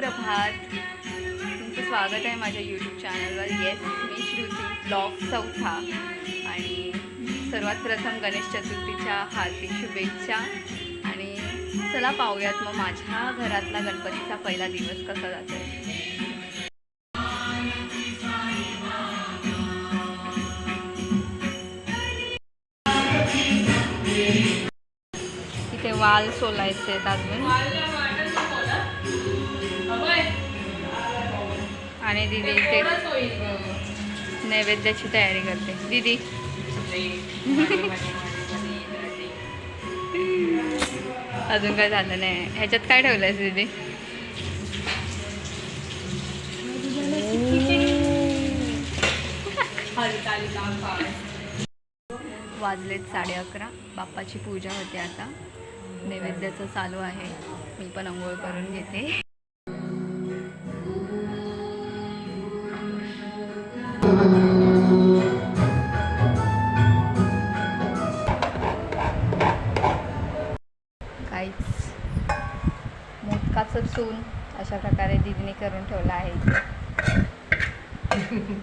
सुप्रभात. तुमचं स्वागत आहे माझ्या यूट्यूब चॅनलवर येस मी श्रुती ब्लॉग चौथा. आणि सर्वात प्रथम गणेश चतुर्थीच्या हार्दिक शुभेच्छा. आणि चला पाहूयात मग माझ्या घरातला गणपतीचा पहिला दिवस कसा जातो. इथे वाल सोलायचे आहेत अजून. आणि दिदी इथे नैवेद्याची तयारी करते. दिदी. अजून काय झालं नाही. ह्याच्यात काय ठेवलंयस दीदी? वाजलेत साडे अकरा. बाप्पाची पूजा होते आता. नैवेद्याचं चालू आहे. मी पण आंघोळ करून घेते.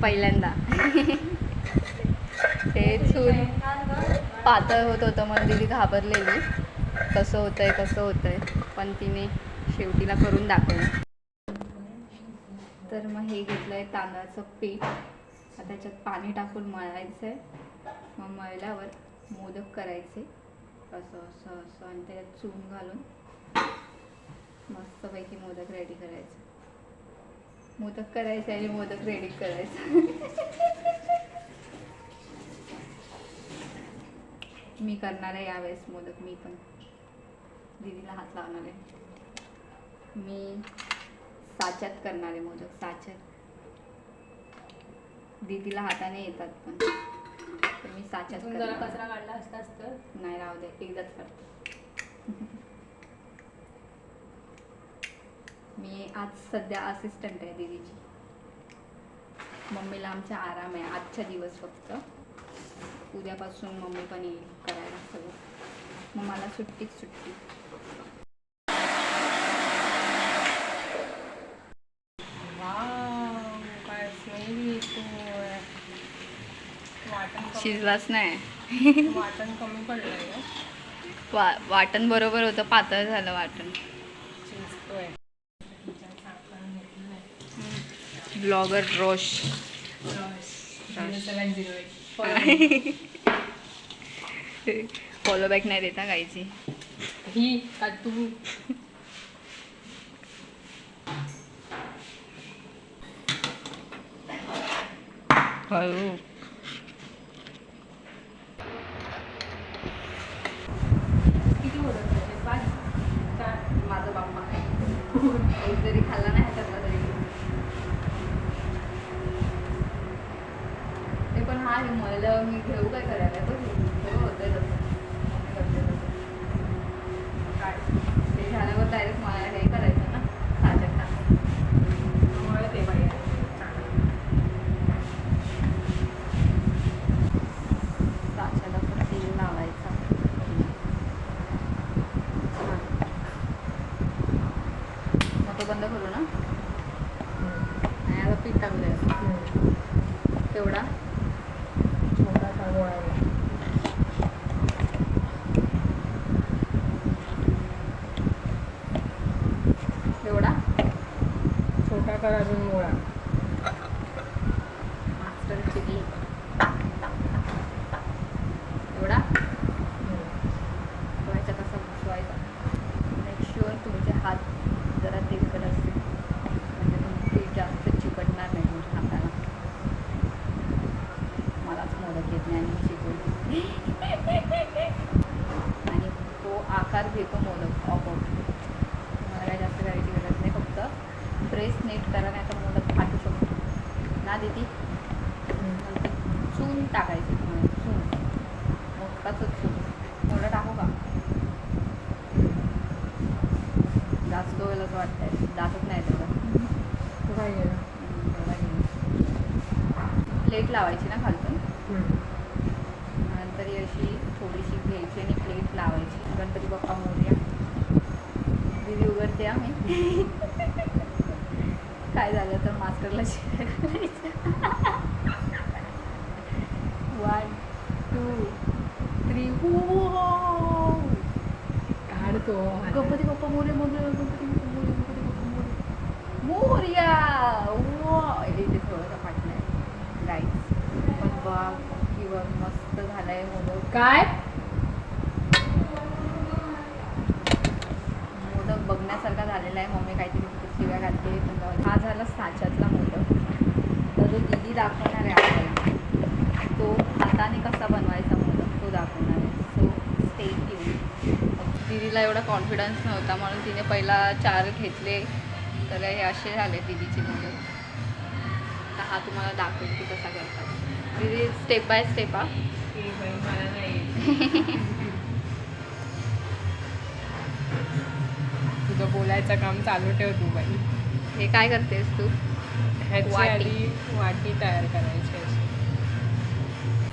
पहिल्यांदा. ते चून पातळ होत होतं म्हणून दिदी घाबरलेली. कसं होतंय कसं होतंय पण तिने शेवटीला करून दाखवलं. तर मग हे घेतलं आहे तांदळाचं पीठ. आता त्याच्यात पाणी टाकून मळायचं आहे मग मळल्यावर मोदक करायचे. असं असं असं. आणि त्याच्यात चून घालून मस्तपैकी मोदक रेडी करायचं. मोदक करायचे आणि मोदक रेडी करायचं. मी करणार आहे यावेळेस मोदक मी पण. दीदीला हात लावणार आहे. मी साच्यात करणार आहे मोदक साच्यात. दीदीला हाताने येतात पण. तर मी साच्यात. कचरा काढला असतास तर? नाही राहू दे एकदाच करते. मी आज सध्या असिस्टंट आहे दीदीची. मम्मीला आमच्या आराम आहे आजचा दिवस फक्त. उद्यापासून मम्मी पण येईल करायला सगळं. मग मला सुट्टीच सुट्टी. शिजलाच नाही. वाटण कमी पडलंय ग. वा वाटण बरोबर होतं पातळ झालं वाटण. शिजतोय. ब्लॉगर रोश फॉलो बॅक नाही देता काहीची ही का तू? हळू किती होतं त्याचे? पाच चार माझा बाप्पा एक जरी खाल्ला नाही त्यातला तरी ते पण हा हे मला मी घेऊ काय करायला बघ सगळं होतंय तसं मम्मी करते तसं. काय ते झाल्यावर डायरेक्ट मला हे करायचं ना साच्यात टाकून मला ते पाहिजे साच्याला पण तेल लावायचं तो बंद करू ना. आणि आता पीठ टाकूया तेवढा. छोटा चालू आहे. एवढा? छोटा कर अजून मोळा मास्टर चिली एवढा ठेवायचा कसा बसवायचा मेक शुअर तुमचे हात जरा तेलकट असतील म्हणजे तुमची जास्त चिकटणार नाही तुमच्या हाताला मलाच मोदक येत नाही आणि मी शिकवली आणि तो आकार घेतो मोदक ऑपऑफ मला काय जास्त करायची गरज नाही फक्त. प्रेस नीट करा नाही तर मोदक फाटू शकतो. ना दीदी? चून टाकायची तुम्हाला चून. मोदकाचं चून. मोठं टाकू का? जास्त होईल असं वाटतंय. दाखवत नाही तेवढं. प्लेट लावायची ना खालतून? नंतर ही अशी थोडीशी घ्यायची आणि प्लेट लावायची. गणपती बाप्पा मोर्या दीदी उघडते आम्ही काय झालं तर मास्टरला वन टू थ्री काढतो. गणपती बाप्पा मोरे मोरे गणपती बाप्पा मोरे गणपती बाप्पा मोरे. मोरया! थोडासा आहे पण बा किंवा मस्त झालाय मोदक काय मोदक झालेला आहे मम्मी काहीतरी शिव्या घालते पण. हा झाला साच्यातला मोदक तर जो दिदी दाखवणार आहे आपल्याला तो हाताने कसा बनवायचा मोदक तो दाखवणार आहे. सो स्टेट येऊ दिदीला एवढा कॉन्फिडन्स नव्हता म्हणून तिने पहिला चार घेतले. तर हे असे झाले दिदीचे मोदक तर हा तुम्हाला दाखवेल की कसा करतात. दिदी स्टेप बाय स्टेप हा. मला नाही तुझं बोलायचं काम चालू ठेव तू बाई. हे काय करतेस तू? ह्याची वाटी. आधी वाटी तयार करायची अशी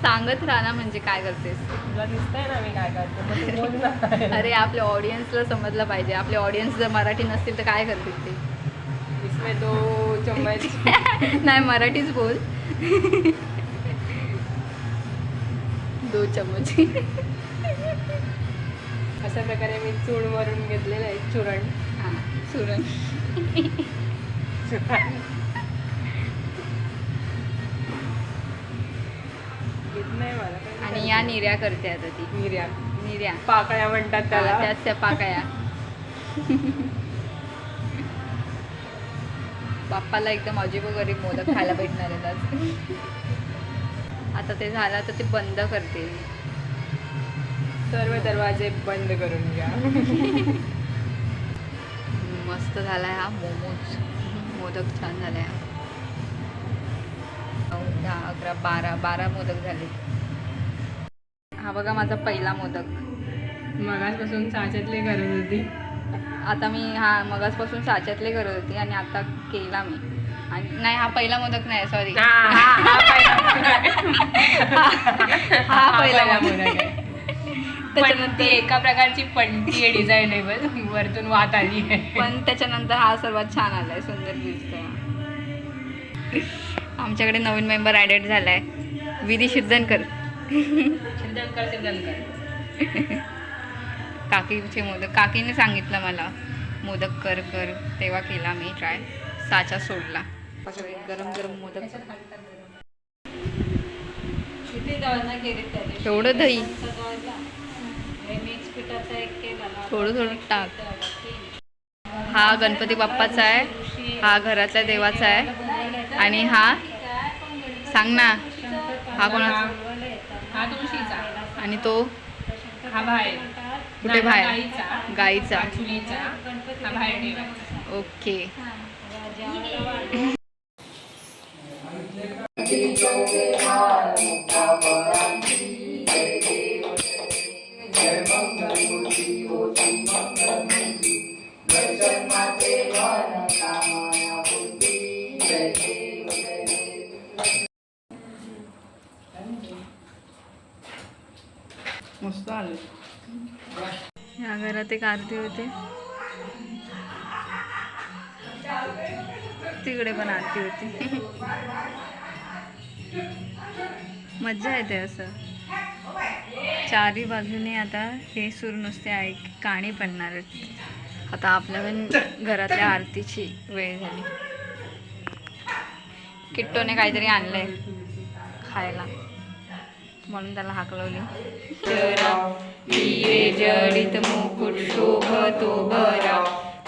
सांगत राहा ना म्हणजे काय करतेस. तुला दिसतंय ना मी काय करते मग तू बोल ना. अरे आपल्या ऑडियन्सला समजलं पाहिजे. आपले ऑडियन्स जर मराठी नसतील तर काय करतील ते? इसमें दो चम्मच. नाही मराठीच बोल. दो चमच अशा प्रकारे मी चूड मारून घेतलेलं आहे चुरण. सुरण येत नाही मला काय आणि या निर्या करते आता ती. निर्या. निर्या. पाकळ्या म्हणतात त्याला. त्याच त्या पाकाया बाप्पाला एकदम अजीबोगरीब मोदक खायला भेटणार आहेत आज. आता ते झालं तर ते बंद करते. सर्व दरवाजे बंद करून घ्या मस्त झालाय हा मोमोज मोदक छान झालाय हा नऊ दहा अकरा बारा बारा मोदक झाले हा बघा माझा पहिला मोदक मगाचपासून साच्यातली गरज होती आता मी हा मगासपासून साच्यातले करत होती आणि आता केला मी आणि नाही हा पहिला मोदक नाही सॉरी हा, हा, हा पहिला हा पहिला मोदक पण त्याच्यानंतर ती एका प्रकारची पणती आहे डिझायनेबल. वरतून वात आली आहे. पण त्याच्यानंतर हा सर्वात छान आलाय सुंदर दिसतोय आमच्याकडे नवीन मेंबर ॲडेड झालाय. विधी सिद्धनकर. सिद्धनकर सिद्धनकर. काकीचे मोदक काकीने सांगितलं मला मोदक कर कर. तेव्हा केला मी ट्राय साचा सोडला. गरम गरम मोदक. एवढं दही. थोडं थोडं टाक हा गणपती बाप्पाचा आहे हा घरातल्या देवाचा आहे आणि हा सांग ना हा कोणाचा हा तुळशीचा आणि तो हा बाहेर कुठे बाहेर? गाईचा हा हा ओके घरात एक आरती होते. तिकडे पण आरती होती. मज्जा येते असं. चारी बाजूने आता हे सूर नुसते ऐक काणी पडणार आता आपल्या पण घरातल्या आरतीची वेळ झाली. किट्टोने काहीतरी आणलंय खायला. म्हणून त्याला हाकलवली. जडित मुकुट शोभतो बरा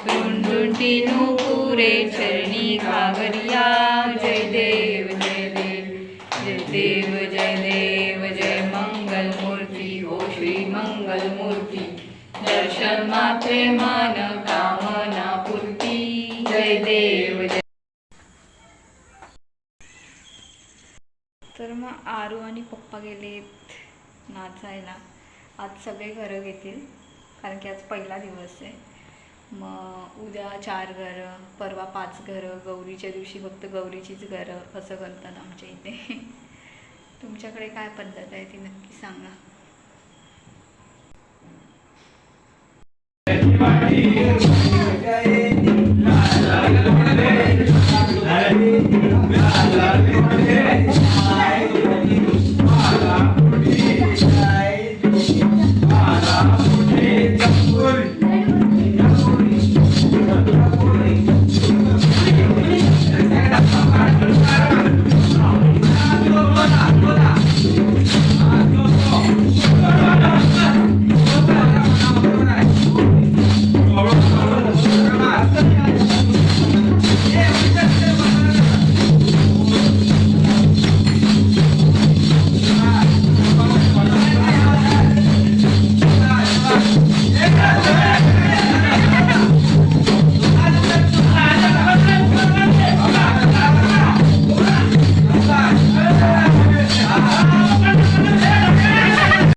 रुंडुंटी नुपुरे चरणी घागरिया. जय देव जय देव जय देव जय देव जय मंगल मूर्ती ओ हो श्री मंगल मूर्ती दर्शन मात्रे मानव. तर मग आरू आणि पप्पा गेलेत नाचायला. आज सगळे घरं घेतील कारण की आज पहिला दिवस आहे. मग उद्या चार घरं परवा पाच घरं गौरीच्या दिवशी फक्त गौरीचीच घरं असं करतात आमच्या इथे. तुमच्याकडे काय पद्धत आहे ती नक्की सांगा. Everybody,